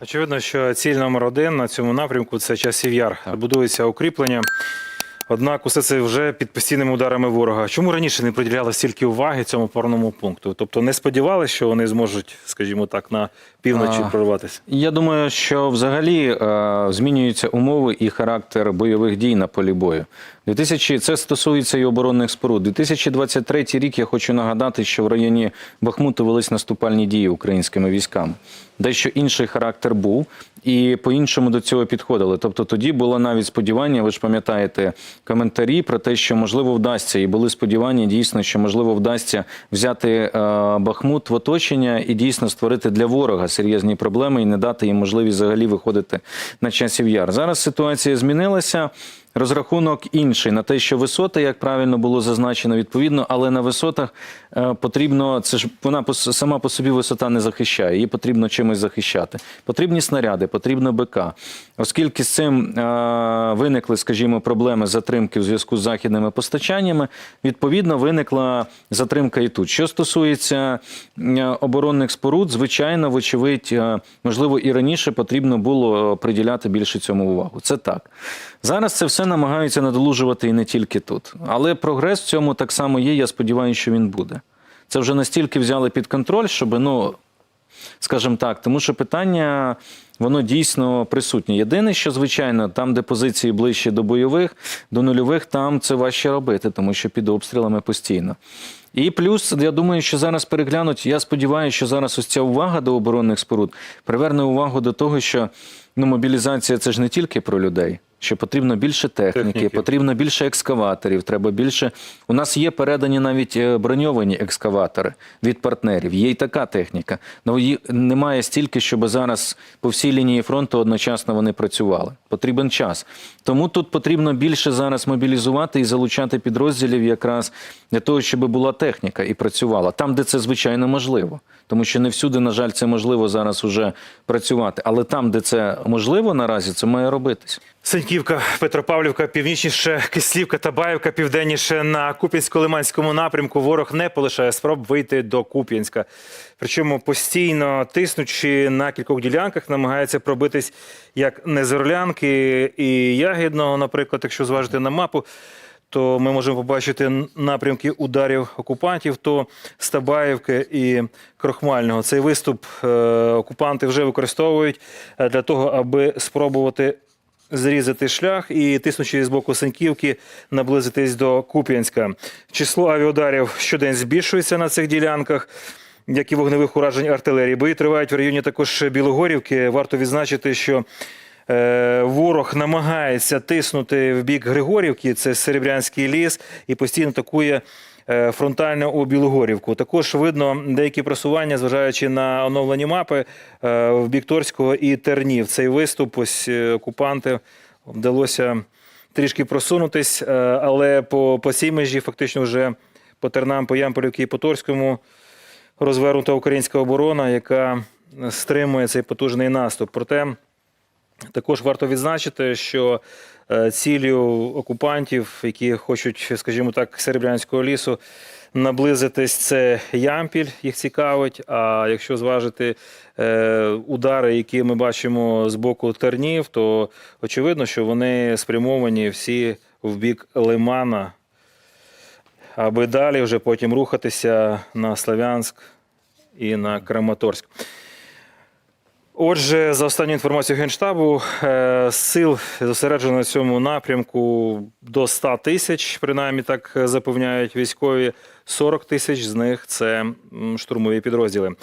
Очевидно, що ціль номер один на цьому напрямку це часів яр. Будується укріплення. Однак усе це вже під постійними ударами ворога. Чому раніше не приділяли стільки уваги цьому опорному пункту? Тобто не сподівалися, що вони зможуть, скажімо так, на півночі прорватися? Я думаю, що взагалі е, змінюються умови і характер бойових дій на полі бою. 2000, це стосується і оборонних споруд. 2023 рік я хочу нагадати, що в районі Бахмуту велись наступальні дії українськими військами. Дещо інший характер був, і по-іншому до цього підходили. Тобто тоді було навіть сподівання, ви ж пам'ятаєте коментарі про те, що можливо вдасться, і були сподівання дійсно, що можливо вдасться взяти е, Бахмут в оточення і дійсно створити для ворога серйозні проблеми і не дати їм можливість взагалі виходити на часів яр. Зараз ситуація змінилася. Розрахунок інший на те, що висоти, як правильно було зазначено, відповідно, але на висотах е, потрібно це ж вона сама по собі висота не захищає, її потрібно чимось захищати. Потрібні снаряди, потрібно БК. Оскільки з цим е, виникли, скажімо, проблеми затримки в зв'язку з західними постачаннями, відповідно виникла затримка і тут. Що стосується е, оборонних споруд, звичайно, вочевидь, можливо, і раніше потрібно було приділяти більше цьому увагу. Це так. Зараз це все намагаються надолужувати і не тільки тут. Але прогрес в цьому так само є. Я сподіваюся, що він буде. Це вже настільки взяли під контроль, щоб, ну, скажімо так, тому що питання. Воно дійсно присутнє. Єдине, що звичайно, там, де позиції ближче до бойових, до нульових, там це важче робити, тому що під обстрілами постійно. І плюс, я думаю, що зараз переглянуть. Я сподіваюся, що зараз ось ця увага до оборонних споруд приверне увагу до того, що ну, мобілізація це ж не тільки про людей. Що потрібно більше техніки, Техніки. потрібно більше екскаваторів. Треба більше. У нас є передані навіть е, броньовані екскаватори від партнерів. Є й така техніка. Ну її немає стільки, щоб зараз по всій лінії фронту одночасно вони працювали. Потрібен час. Тому тут потрібно більше зараз мобілізувати і залучати підрозділів якраз для того, щоб була техніка і працювала там, де це звичайно можливо. Тому що не всюди, на жаль, це можливо зараз уже працювати. Але там, де це можливо наразі, це має робитись. Сеньківка, Петропавлівка, північніше, Кислівка та Баївка, південніше на Куп'янсько-Лиманському напрямку. Ворог не полишає спроб вийти до Куп'янська. Причому постійно тиснучи на кількох ділянках, намагається пробитись як Незорлянки і Ягідного, наприклад, якщо зважити на мапу. То ми можемо побачити напрямки ударів окупантів, то Стабаївки і Крохмального. Цей виступ е, окупанти вже використовують е, для того, аби спробувати зрізати шлях і, тиснучи з боку Сеньківки, наблизитись до Куп'янська. Число авіаударів щодень збільшується на цих ділянках. Як і вогневих уражень артилерії. Бої тривають в районі також Білогорівки. Варто відзначити, що е, ворог намагається тиснути в бік Григорівки, це Серебрянський ліс, і постійно атакує фронтально у Білогорівку. Також видно деякі просування, зважаючи на оновлені мапи е, в бік Торського і Тернів. Цей виступ ось е, окупанти вдалося трішки просунутись, е, але по, по цій межі фактично вже по Тернам, по Ямполівці і по Торському розвернута українська оборона, яка стримує цей потужний наступ. Проте також варто відзначити, що е, ціллю окупантів, які хочуть, скажімо так, Серебрянського лісу, наблизитись, це Ямпіль, їх цікавить. А якщо зважити е, удари, які ми бачимо з боку тернів, то очевидно, що вони спрямовані всі в бік Лимана, аби далі вже потім рухатися на Славянськ і на Краматорськ. Отже, за останню інформацію Генштабу, е, сил зосереджено на цьому напрямку до 100 тисяч, принаймні так запевняють військові. 40 тисяч з них це штурмові підрозділи.